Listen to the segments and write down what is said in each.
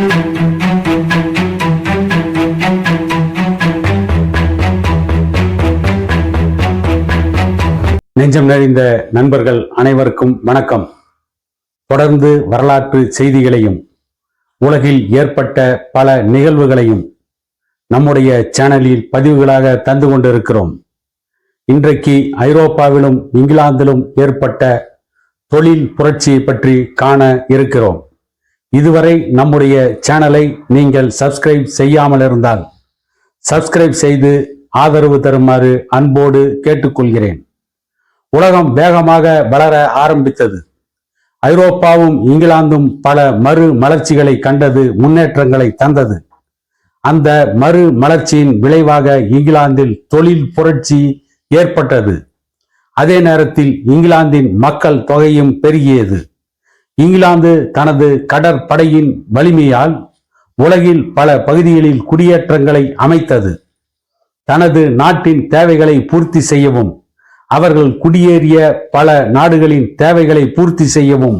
நெஞ்சம் நிறைந்த நண்பர்கள் அனைவருக்கும் வணக்கம். தொடர்ந்து வரலாற்று செய்திகளையும் உலகில் ஏற்பட்ட பல நிகழ்வுகளையும் நம்முடைய சேனலில் பதிவுகளாக தந்து கொண்டிருக்கிறோம். இன்றைக்கு ஐரோப்பாவிலும் இங்கிலாந்திலும் ஏற்பட்ட தொழில் புரட்சியை பற்றி காண இருக்கிறோம். இதுவரை நம்முடைய சேனலை நீங்கள் சப்ஸ்கிரைப் செய்யாமல் இருந்தால் சப்ஸ்கிரைப் செய்து ஆதரவு தருமாறு அன்போடு கேட்டுக்கொள்கிறேன். உலகம் வேகமாக வளர ஆரம்பித்தது. ஐரோப்பாவும் இங்கிலாந்தும் பல மறு மலர்ச்சிகளை கண்டது முன்னேற்றங்களை தந்தது. அந்த மறு மலர்ச்சியின் விளைவாக இங்கிலாந்தில் தொழில் புரட்சி ஏற்பட்டது. அதே நேரத்தில் இங்கிலாந்தின் மக்கள் தொகையும் பெருகியது. இங்கிலாந்து தனது கடற்படையின் வலிமையால் உலகில் பல பகுதிகளில் குடியேற்றங்களை அமைத்தது. தனது நாட்டின் தேவைகளை பூர்த்தி செய்யவும் அவர்கள் குடியேறிய பல நாடுகளின் தேவைகளை பூர்த்தி செய்யவும்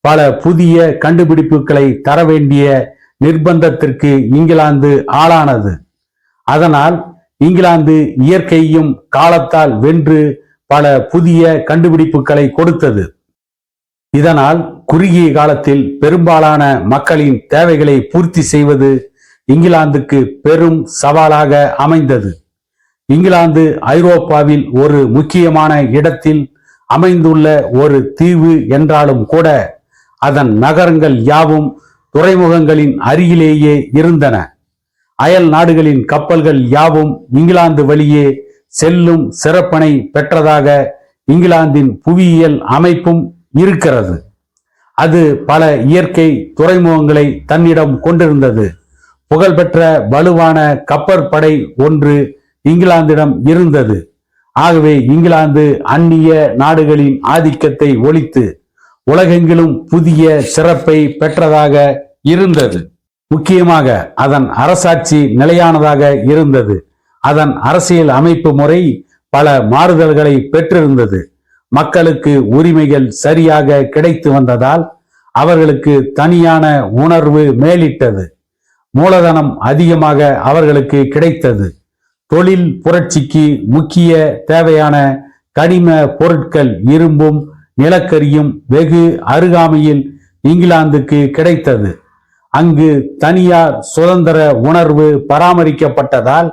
பல புதிய கண்டுபிடிப்புகளை தர வேண்டிய நிர்பந்தத்திற்கு இங்கிலாந்து ஆளானது. அதனால் இங்கிலாந்து இயற்கையும் காலத்தால் வென்று பல புதிய கண்டுபிடிப்புகளை கொடுத்தது. இதனால் குறுகிய காலத்தில் பெரும்பாலான மக்களின் தேவைகளை பூர்த்தி செய்வது இங்கிலாந்துக்கு பெரும் சவாலாக அமைந்தது. இங்கிலாந்து ஐரோப்பாவில் ஒரு முக்கியமான இடத்தில் அமைந்துள்ள ஒரு தீவு என்றாலும் கூட அதன் நகரங்கள் யாவும் துறைமுகங்களின் அருகிலேயே இருந்தன. அயல் நாடுகளின் கப்பல்கள் யாவும் இங்கிலாந்து வழியே செல்லும் சிறப்பனை பெற்றதாக இங்கிலாந்தின் புவியியல் அமைப்பும் இருக்கிறது. அது பல இயற்கை துறைமுகங்களை தன்னிடம் கொண்டிருந்தது. புகழ்பெற்ற வலுவான கப்பற்படை ஒன்று இங்கிலாந்திடம் இருந்தது. ஆகவே இங்கிலாந்து அந்நிய நாடுகளின் ஆதிக்கத்தை ஒழித்து உலகெங்கிலும் புதிய சிறப்பை பெற்றதாக இருந்தது. முக்கியமாக அதன் அரசாட்சி நிலையானதாக இருந்தது. அதன் அரசியல் அமைப்பு முறை பல மாறுதல்களை பெற்றிருந்தது. மக்களுக்கு உரிமைகள் சரியாக கிடைத்து வந்ததால் அவர்களுக்கு தனியான உணர்வு மேலிட்டது. மூலதனம் அதிகமாக அவர்களுக்கு கிடைத்தது. தொழில் புரட்சிக்கு முக்கிய தேவையான கனிம பொருட்கள் இரும்பும் நிலக்கரியும் வெகு அருகாமையில் இங்கிலாந்துக்கு கிடைத்தது. அங்கு தனியார் சுதந்திர உணர்வு பராமரிக்கப்பட்டதால்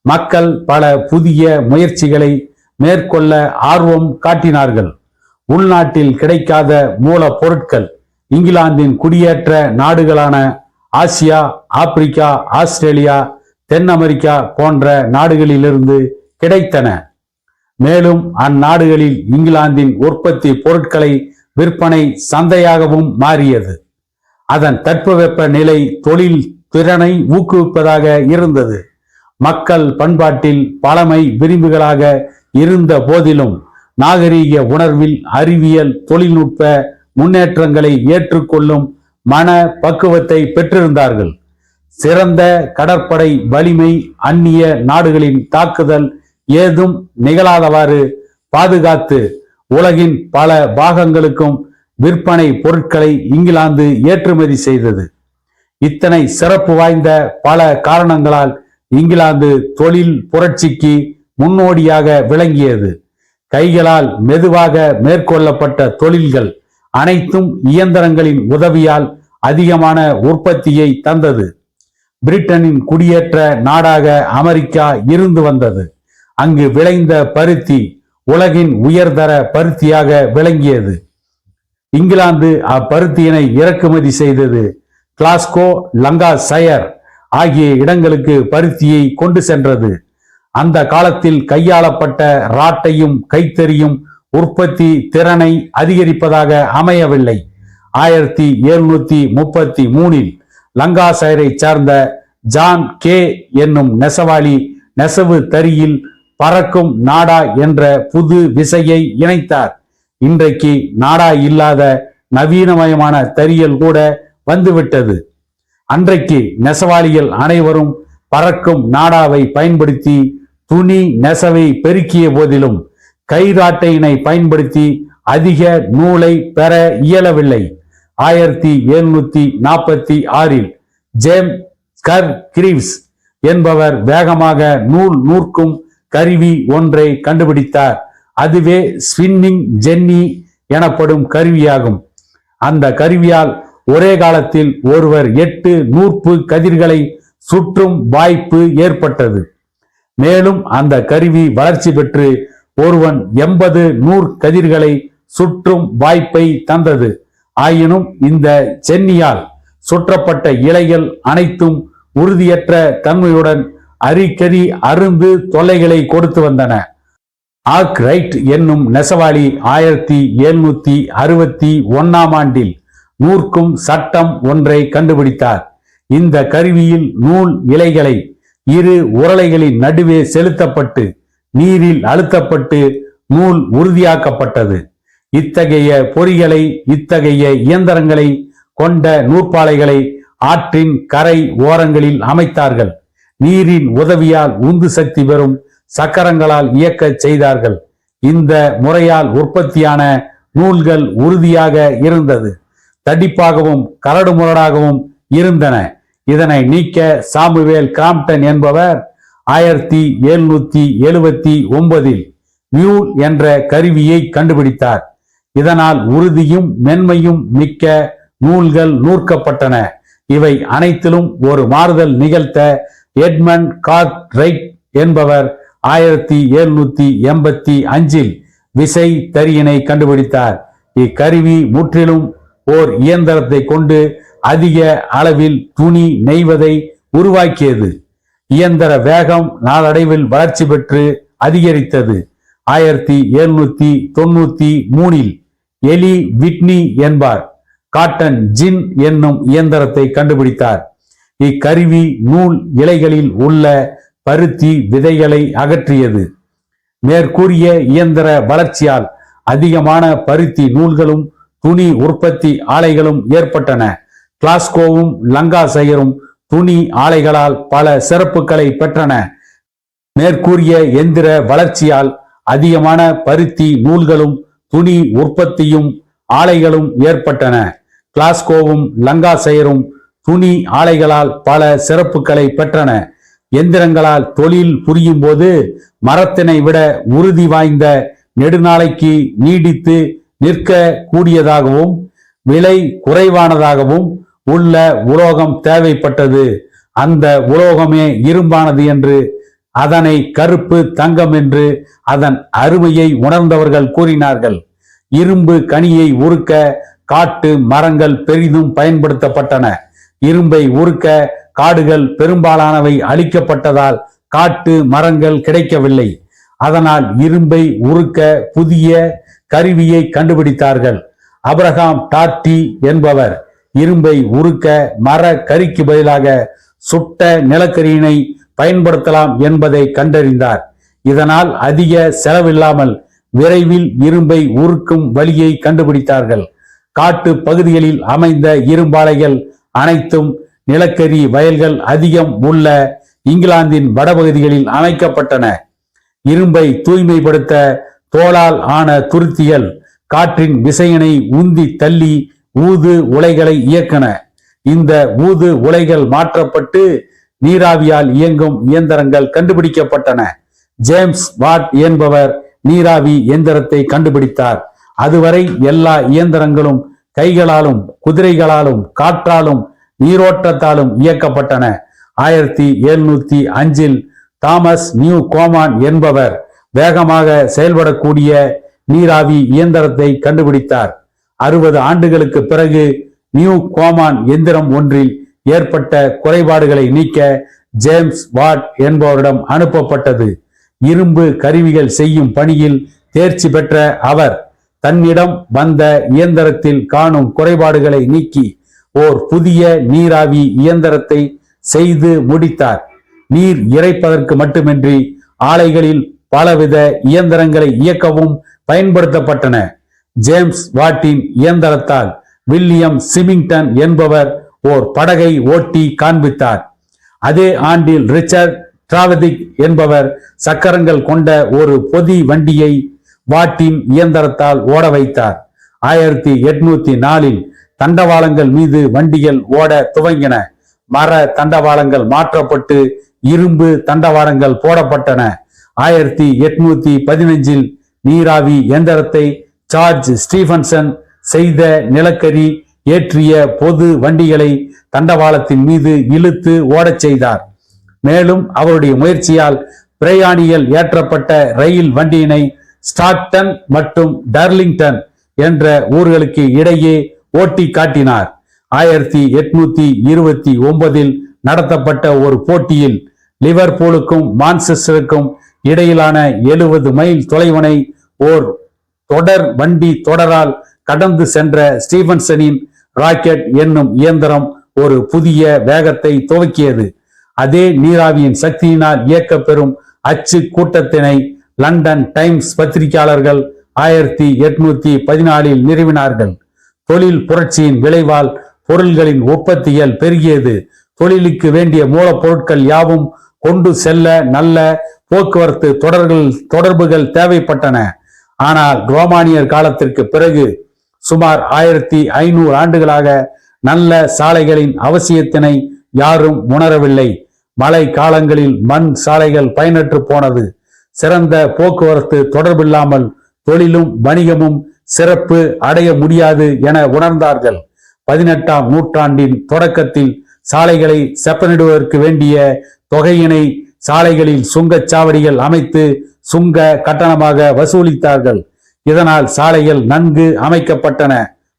மக்கள் பல புதிய முயற்சிகளை மேற்கொள்ள ஆர்வம் காட்டினார்கள். உள்நாட்டில் கிடைக்காத மூல பொருட்கள் இங்கிலாந்தின் குடியேற்ற நாடுகளான ஆசியா ஆப்பிரிக்கா ஆஸ்திரேலியா தென் அமெரிக்கா போன்ற நாடுகளிலிருந்து கிடைத்தன. மேலும் அந்நாடுகளில் இங்கிலாந்தின் உற்பத்தி பொருட்களை விற்பனை சந்தையாகவும் மாறியது. அதன் தட்பவெப்ப நிலை தொழில் திறனை ஊக்குவிப்பதாக இருந்தது. மக்கள் பண்பாட்டில் பழமை விரிவுகளாக இருந்த போதிலும் நாகரீக உணர்வில் அறிவியல் தொழில்நுட்ப முன்னேற்றங்களை ஏற்றுக்கொள்ளும் மன பக்குவத்தை பெற்றிருந்தார்கள். சிறந்த கடற்படை வலிமை அந்நிய நாடுகளின் தாக்குதல் ஏதும் நிகழாதவாறு பாதுகாத்து உலகின் பல பாகங்களுக்கும் விற்பனை பொருட்களை இங்கிலாந்து ஏற்றுமதி செய்தது. இத்தனை சிறப்பு வாய்ந்த பல காரணங்களால் இங்கிலாந்து தொழில் புரட்சிக்கு முன்னோடியாக விளங்கியது. கைகளால் மெதுவாக மேற்கொள்ளப்பட்ட தொழில்கள் அனைத்தும் இயந்திரங்களின் உதவியால் அதிகமான உற்பத்தியை தந்தது. பிரிட்டனின் குடியேற்ற நாடாக அமெரிக்கா இருந்து வந்தது. அங்கு விளைந்த பருத்தி உலகின் உயர்தர பருத்தியாக விளங்கியது. இங்கிலாந்து அப்பருத்தியினை இறக்குமதி செய்தது. கிளாஸ்கோ லங்கா சயர் ஆகிய இடங்களுக்கு பருத்தியை கொண்டு சென்றது. அந்த காலத்தில் கையாளப்பட்ட ராட்டையும் கைத்தறியும் உற்பத்தி திறனை அதிகரிப்பதாக அமையவில்லை. ஆயிரத்தி எழுநூத்தி முப்பத்தி மூணில் லங்காசயரை சார்ந்த ஜான் கே என்னும் நெசவாளி நெசவு தறியில் பறக்கும் நாடா என்ற புது விசையை இணைத்தார். இன்றைக்கு நாடா இல்லாத நவீனமயமான தறியல் கூட வந்துவிட்டது. அன்றைக்கு நெசவாளிகள் அனைவரும் பறக்கும் நாடாவை பயன்படுத்தி துணி நெசவை பெருக்கிய போதிலும் கைராட்டையினை பயன்படுத்தி அதிக நூலை பெற இயலவில்லை. ஆயிரத்தி எழுநூத்தி நாற்பத்தி ஆறில் ஜேம் கர் கிரீவ்ஸ் என்பவர் வேகமாக நூல் நூற்கும் கருவி ஒன்றை கண்டுபிடித்தார். அதுவே ஸ்வின்னிங் ஜென்னி எனப்படும் கருவியாகும். அந்த கருவியால் ஒரே காலத்தில் ஒருவர் எட்டு நூற்பு கதிர்களை சுற்றும் வாய்ப்பு ஏற்பட்டது. மேலும் அந்த கருவி வளர்ச்சி பெற்று ஒருவன் எண்பது நூறு கதிர்களை சுற்றும் வாய்ப்பை தந்தது. ஆயினும் இந்த சென்னியால் சுற்றப்பட்ட இலைகள் அனைத்தும் உறுதியற்ற தன்மையுடன் அரிக்கறி அருந்து தொல்லைகளை கொடுத்து வந்தன. ஆக் ரைட் என்னும் நெசவாளி ஆயிரத்தி எழுநூத்தி அறுபத்தி ஒன்னாம் ஆண்டில் நூற்கும் சட்டம் ஒன்றை கண்டுபிடித்தார். இந்த கருவியில் நூல் இலைகளை இரு உரளைகளின் நடுவே செலுத்தப்பட்டு நீரில் அழுத்தப்பட்டு நூல் உறுதியாக்கப்பட்டது. இத்தகைய பொறிகளை இத்தகைய இயந்திரங்களை கொண்ட நூற்பாலைகளை ஆற்றின் கரை ஓரங்களில் அமைத்தார்கள். நீரின் உதவியால் உந்து சக்தி பெறும் சக்கரங்களால் இயக்கச் செய்தார்கள். இந்த முறையால் உற்பத்தியான நூல்கள் உறுதியாக இருந்தது. தடிப்பாகவும் கரடுமுரடாகவும் இருந்தன. இதனை நீக்க சாமுவேல் கிராம்டன் என்பவர் ஆயிரத்தி எழுநூத்தி எழுபத்தி ஒன்பதில் மியூல் என்ற கருவியை கண்டுபிடித்தார். இதனால் உறுதியும் மென்மையும் மிக்க நூல்கள் நூற்கப்பட்டன. இவை அனைத்திலும் ஒரு மாறுதல் நிகழ்த்த எட்மண்ட் கார்ட் ரைட் என்பவர் ஆயிரத்தி எழுநூத்தி எண்பத்தி அஞ்சில் விசை தறியினை கண்டுபிடித்தார். இக்கருவி முற்றிலும் ஓர் இயந்திரத்தை கொண்டு அதிக அளவில் துணி நெய்வதை உருவாக்கியது. இயந்திர வேகம் நாளடைவில் வளர்ச்சி பெற்று அதிகரித்தது. ஆயிரத்தி எழுநூத்தி தொண்ணூத்தி மூணில் எலி விட்னி என்பார். காட்டன் ஜின் என்னும் இயந்திரத்தை கண்டுபிடித்தார். இக்கருவி நூல் இலைகளில் உள்ள பருத்தி விதைகளை அகற்றியது. மேற்கூறிய இயந்திர வளர்ச்சியால் அதிகமான பருத்தி நூல்களும் துணி உற்பத்தி ஆலைகளும் ஏற்பட்டன. கிளாஸ்கோவும் லங்காசையரும் துணி ஆலைகளால் பல சிறப்புகளை பெற்றன. மேற்கூறிய எந்திர வளர்ச்சியால் அதிகமான பருத்தி நூல்களும் துணி உற்பத்தியும் ஆலைகளும் ஏற்பட்டன. கிளாஸ்கோவும் லங்கா செயரும் துணி ஆலைகளால் பல சிறப்புகளை பெற்றன. எந்திரங்களால் தொழில் புரியும் போது மரத்தினை விட உறுதி வாய்ந்த நெடுநாளைக்கு நீடித்து நிற்க கூடியதாகவும் விலை குறைவானதாகவும் உள்ள உலோகம் தேவைப்பட்டது. அந்த உலோகமே இரும்பானது என்று அதனை கருப்பு தங்கம் என்று அதன் அருமையை உணர்ந்தவர்கள் கூறினார்கள். இரும்பு கனியை உருக்க காட்டு மரங்கள் பெரிதும் பயன்படுத்தப்பட்டன. இரும்பை உருக்க காடுகள் பெரும்பாலானவை அழிக்கப்பட்டதால் காட்டு மரங்கள் கிடைக்கவில்லை. அதனால் இரும்பை உருக்க புதிய கருவியை கண்டுபிடித்தார்கள். அப்ரஹாம் டார்டி என்பவர் இரும்பை உருக்க மர கறிக்கு பதிலாக சுட்ட நிலக்கரியினை பயன்படுத்தலாம் என்பதை கண்டறிந்தார். இதனால் அதிக செலவில்லாமல் விரைவில் இரும்பை உருக்கும் வழியை கண்டுபிடித்தார்கள். காட்டு பகுதிகளில் அமைந்த இரும்பாலைகள் அனைத்தும் நிலக்கரி வயல்கள் அதிகம் உள்ள இங்கிலாந்தின் வடபகுதிகளில் அமைக்கப்பட்டன. இரும்பை தூய்மைப்படுத்த தோளால் ஆன துருத்திகள் காற்றின் விசையினை உந்தி தள்ளி ஊது உலைகளை இயக்கன. இந்த ஊது உலைகள் மாற்றப்பட்டு நீராவியால் இயங்கும் இயந்திரங்கள் கண்டுபிடிக்கப்பட்டன. ஜேம்ஸ் வாட் என்பவர் நீராவி இயந்திரத்தை கண்டுபிடித்தார். அதுவரை எல்லா இயந்திரங்களும் கைகளாலும் குதிரைகளாலும் காற்றாலும் நீரோட்டத்தாலும் இயக்கப்பட்டன. ஆயிரத்தி எழுநூத்தி அஞ்சில் தாமஸ் நியூ கோமான் என்பவர் வேகமாக செயல்படக்கூடிய நீராவி இயந்திரத்தை கண்டுபிடித்தார். அறுபது ஆண்டுகளுக்கு பிறகு நியூ கோமான் எந்திரம் ஒன்றில் ஏற்பட்ட குறைபாடுகளை நீக்க ஜேம்ஸ் வாட் என்பவரிடம் அனுப்பப்பட்டது. இரும்பு கருவிகள் செய்யும் பணியில் தேர்ச்சி பெற்ற அவர் தன்னிடம் வந்த இயந்திரத்தில் காணும் குறைபாடுகளை நீக்கி ஓர் புதிய நீராவி இயந்திரத்தை செய்து முடித்தார். நீர் இறைப்பதற்கு மட்டுமின்றி ஆலைகளில் பலவித இயந்திரங்களை இயக்கவும் பயன்படுத்தப்பட்டன. ஜேம்ஸ் வாட்டின் இயந்திரத்தால் வில்லியம் சிமிங்டன் என்பவர் ஓர் படகை ஓட்டி காண்பித்தார். அதே ஆண்டில் ரிச்சர்ட் டிராவதிக் என்பவர் சக்கரங்கள் கொண்ட ஒரு பொதி வண்டியை வாட்டின் இயந்திரத்தால் ஓட வைத்தார். ஆயிரத்தி எட்நூத்தி நாலில் தண்டவாளங்கள் மீது வண்டிகள் ஓட துவங்கின. மர தண்டவாளங்கள் மாற்றப்பட்டு இரும்பு தண்டவாளங்கள் போடப்பட்டன. ஆயிரத்தி எட்நூத்தி பதினஞ்சில் நீராவி எந்திரத்தை ஜார்ஜ் ஸ்டீபன்சன் செய்த நிலக்கரி ஏற்றிய பொது வண்டிகளை தண்டவாளத்தின் மீது இழுத்து ஓடச் செய்தார். மேலும் அவருடைய முயற்சியால் பிரயாணிகள் ஏற்றப்பட்ட ரயில் வண்டியினை ஸ்டாக்டன் மற்றும் டர்லிங்டன் என்ற ஊர்களுக்கு இடையே ஓட்டி காட்டினார். ஆயிரத்தி எட்நூத்தி இருபத்தி ஒன்பதில் நடத்தப்பட்ட ஒரு போட்டியில் லிவர்பூலுக்கும் மான்செஸ்டருக்கும் இடையிலான எழுபது மைல் தொலைவனை ஓர் தொடர் வண்டி தொடரால் கடந்து சென்ற ஸ்டீவன்சனின் ராக்கெட் என்னும் இயந்திரம் ஒரு புதிய வேகத்தை துவக்கியது. அதே நீராவியின் சக்தியினால் இயக்கப்பெறும் அச்சு கூட்டத்தினை லண்டன் டைம்ஸ் பத்திரிகையாளர்கள் ஆயிரத்தி எட்நூத்தி பதினாலில் நிறுவினார்கள். தொழில் புரட்சியின் விளைவால் பொருள்களின் உற்பத்திகள் பெருகியது. தொழிலுக்கு வேண்டிய மூலப்பொருட்கள் யாவும் கொண்டு செல்ல நல்ல போக்குவரத்து தொடர்கள் தொடர்புகள் தேவைப்பட்டன. ஆனால் ரோமானியர் காலத்திற்கு பிறகு சுமார் ஆயிரத்தி ஐநூறு ஆண்டுகளாக நல்ல சாலைகளின் அவசியத்தினை யாரும் உணரவில்லை. மழை காலங்களில் மண் சாலைகள் பயனற்று போனது. சிறந்த போக்குவரத்து தொடர்பில்லாமல் தொழிலும் வணிகமும் சிறப்பு அடைய முடியாது என உணர்ந்தார்கள். பதினெட்டாம் நூற்றாண்டின் தொடக்கத்தில் சாலைகளை செப்பனிடுவதற்கு வேண்டிய தொகையினை சாலைகளில் சுங்கச் சாவடிகள் அமைத்து சுங்க கட்டணமாக வசூலித்தார்கள். இதனால் சாலைகள் நன்கு அமைக்கப்பட்டன.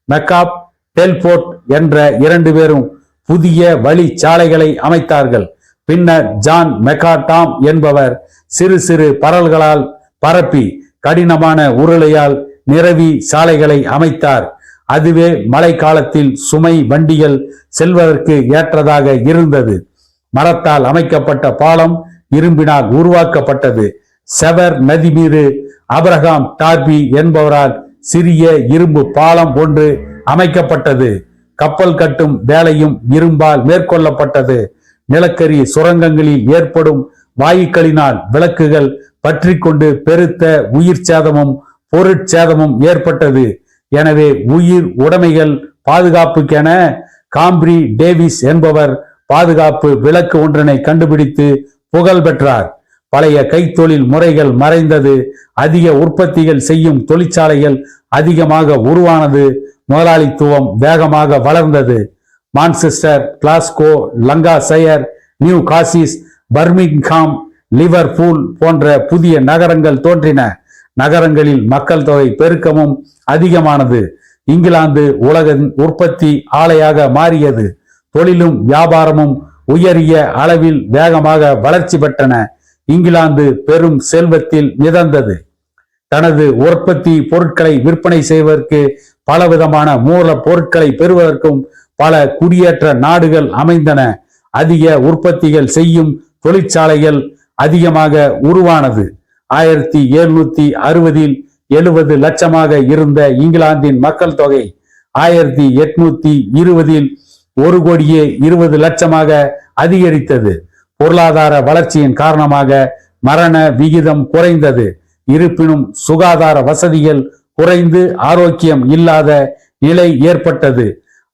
மெக்காப் டெல்போர்ட் என்ற இரண்டு பேரும் புதிய வழி சாலைகளை அமைத்தார்கள். பின்னர் ஜான் மெக்காடாம் என்பவர் சிறு சிறு பரல்களால் பரப்பி கடினமான உருளையால் நிரவி சாலைகளை அமைத்தார். அதுவே மழை காலத்தில் சுமை வண்டிகள் செல்வதற்கு ஏற்றதாக இருந்தது. மரத்தால் அமைக்கப்பட்ட பாலம் இரும்பினால் உருவாக்கப்பட்டது. செவர் நதி மீது அப்ரஹாம் டார்பி என்பவரால் சிறிய இரும்பு பாலம் ஒன்று அமைக்கப்பட்டது. கப்பல் கட்டும் வேலையும் இரும்பால் மேற்கொள்ளப்பட்டது. நிலக்கரி சுரங்கங்களில் ஏற்படும் வாயுக்களினால் விளக்குகள் பற்றி கொண்டு பெருத்த உயிர் சேதமும் பொருட்சேதமும் ஏற்பட்டது. எனவே உயிர் உடைமைகள் பாதுகாப்புக்கென காம்ப்ரி டேவிஸ் என்பவர் பாதுகாப்பு விளக்கு ஒன்றினை கண்டுபிடித்து புகழ் பெற்றார். பழைய கைத்தொழில் முறைகள் மறைந்தது. அதிக உற்பத்திகள் செய்யும் தொழிற்சாலைகள் அதிகமாக உருவானது. முதலாளித்துவம் வேகமாக வளர்ந்தது. Manchester Glasgow Lancashire Newcastle Birmingham Liverpool போன்ற புதிய நகரங்கள் தோன்றின. நகரங்களில் மக்கள் தொகை பெருக்கமும் அதிகமானது. இங்கிலாந்து உலகின் உற்பத்தி ஆலையாக மாறியது. தொழிலும் வியாபாரமும் உயரிய அளவில் வேகமாக வளர்ச்சி பெற்றன. இங்கிலாந்து பெரும் செல்வத்தில் மிதந்தது. தனது உற்பத்தி பொருட்களை விற்பனை செய்வதற்கு பலவிதமான மூல பொருட்களை பெறுவதற்கும் பல குடியேற்ற நாடுகள் அமைந்தன. அதிக உற்பத்திகள் செய்யும் தொழிற்சாலைகள் அதிகமாக உருவானது. ஆயிரத்தி எழுநூத்தி அறுபதில் எழுபது லட்சமாக இருந்த இங்கிலாந்தின் மக்கள் தொகை ஆயிரத்தி எட்நூத்தி இருபதில் ஒரு கோடியே இருபது லட்சமாக அதிகரித்தது. பொருளாதார வளர்ச்சியின் காரணமாக மரண விகிதம் குறைந்தது. இருப்பினும் சுகாதார வசதிகள் குறைந்து ஆரோக்கியம் இல்லாத நிலை ஏற்பட்டது.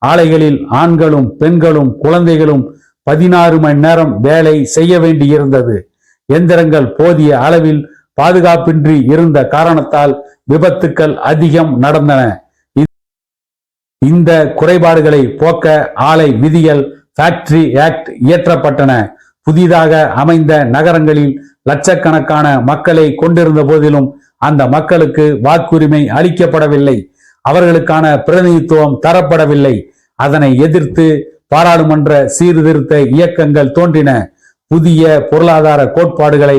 ஆலைகளில் ஆண்களும் பெண்களும் குழந்தைகளும் பதினாறு மணி நேரம் வேலை செய்ய வேண்டியிருந்தது. எந்திரங்கள் போதிய அளவில் பாதுகாப்பின்றி இருந்த காரணத்தால் விபத்துக்கள் அதிகம் நடந்தன. இந்த குறைபாடுகளை போக்க ஆலை விதிகள் ஃபேக்டரி ஆக்ட் இயற்றப்பட்டன. புதிதாக அமைந்த நகரங்களில் லட்சக்கணக்கான மக்களை கொண்டிருந்த போதிலும் அந்த மக்களுக்கு வாக்குரிமை அளிக்கப்படவில்லை. அவர்களுக்கான பிரதிநிதித்துவம் தரப்படவில்லை. அதனை எதிர்த்து பாராளுமன்ற சீர்திருத்த இயக்கங்கள் தோன்றின. புதிய பொருளாதார கோட்பாடுகளை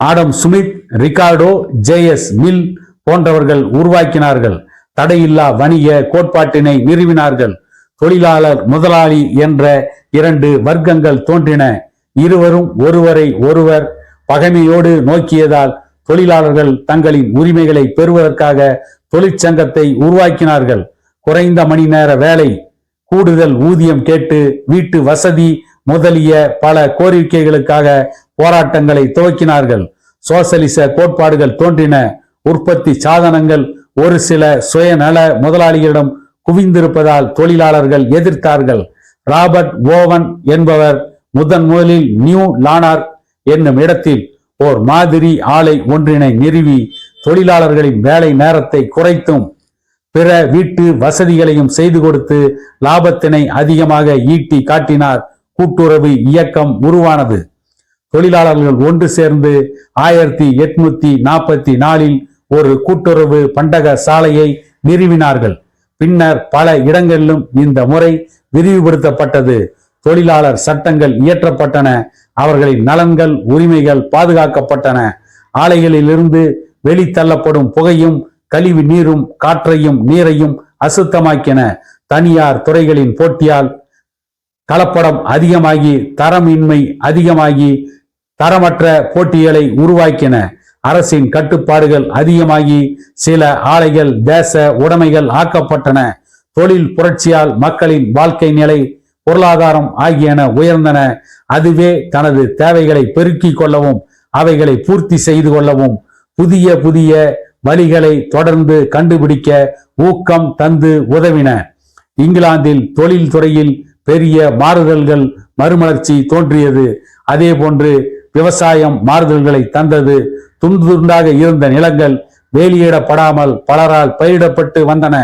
Adam Smith Ricardo J S Mill போன்றவர்கள் உருவாக்கினார்கள். தடையில்லா வணிக கோட்பாட்டினை நிறுவினார்கள். தொழிலாளர் முதலாளி என்ற இரண்டு வர்க்கங்கள் தோன்றின. இருவரும் ஒருவரை ஒருவர் பகைமையோடு நோக்கியதால் தொழிலாளர்கள் தங்களின் உரிமைகளை பெறுவதற்காக தொழிற்சங்கத்தை உருவாக்கினார்கள். குறைந்த மணி நேர வேலை கூடுதல் ஊதியம் கேட்டு வீட்டு வசதி முதலிய பல கோரிக்கைகளுக்காக போராட்டங்களை துவக்கினார்கள். சோசலிச கோட்பாடுகள் தோன்றின. உற்பத்தி சாதனங்கள் ஒரு சில சுயநல முதலாளிகளிடம் குவிந்திருப்பதால் தொழிலாளர்கள் எதிர்த்தார்கள். ராபர்ட் ஓவன் என்பவர் முதன் முதலில் நியூ லானார் என்னும் இடத்தில் ஓர் மாதிரி ஆலை ஒன்றினை நிறுவி தொழிலாளர்களின் வேலை நேரத்தை குறைத்தும் பிற வீட்டு வசதிகளையும் செய்து கொடுத்து லாபத்தினை அதிகமாக ஈட்டி காட்டினார். கூட்டுறவு இயக்கம் உருவானது. தொழிலாளர்கள் ஒன்று சேர்ந்து ஆயிரத்தி எட்நூத்தி நாற்பத்தி நாலில் ஒரு கூட்டுறவு பண்டக சாலையை நிறுவினார்கள். பின்னர் பல இடங்களிலும் இந்த முறை விரிவுபடுத்தப்பட்டது. தொழிலாளர் சட்டங்கள் இயற்றப்பட்டன. அவர்களின் நலன்கள் உரிமைகள் பாதுகாக்கப்பட்டன. ஆலைகளிலிருந்து வெளித்தள்ளப்படும் புகையும் கழிவு நீரும் காற்றையும் நீரையும் அசுத்தமாக்கின தனியார் துறைகளின் போட்டியால் கலப்படம் அதிகமாகி தரமின்மை அதிகமாகி தரமற்ற போட்டிகளை உருவாக்கின. அரசின் கட்டுப்பாடுகள் அதிகமாகி சில ஆலைகள் தேச உடைமைகள் ஆக்கப்பட்டன. தொழில் புரட்சியால் மக்களின் வாழ்க்கை நிலை பொருளாதாரம் ஆகியன உயர்ந்தன. அதுவே தனது தேவைகளை பெருக்கிக் கொள்ளவும் அவைகளை பூர்த்தி செய்து கொள்ளவும் புதிய புதிய வழிகளை தொடர்ந்து கண்டுபிடிக்க ஊக்கம் தந்து உதவின. இங்கிலாந்தில் தொழில் துறையில் பெரிய மாறுதல்கள் மறுமலர்ச்சி தோன்றியது. அதே போன்று விவசாயம் மாறுதல்களை தந்தது. துண்டு துண்டாக இருந்த நிலங்கள் வேலியிடப்படாமல் பலரால் பயிரிடப்பட்டு வந்தன.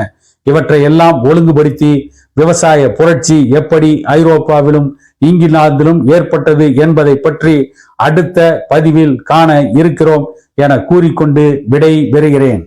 இவற்றை எல்லாம் ஒழுங்குபடுத்தி விவசாய புரட்சி எப்படி ஐரோப்பாவிலும் இங்கிலாந்திலும் ஏற்பட்டது என்பதை பற்றி அடுத்த பதிவில் காண இருக்கிறோம் என கூறிக்கொண்டு விடை பெறுகிறேன்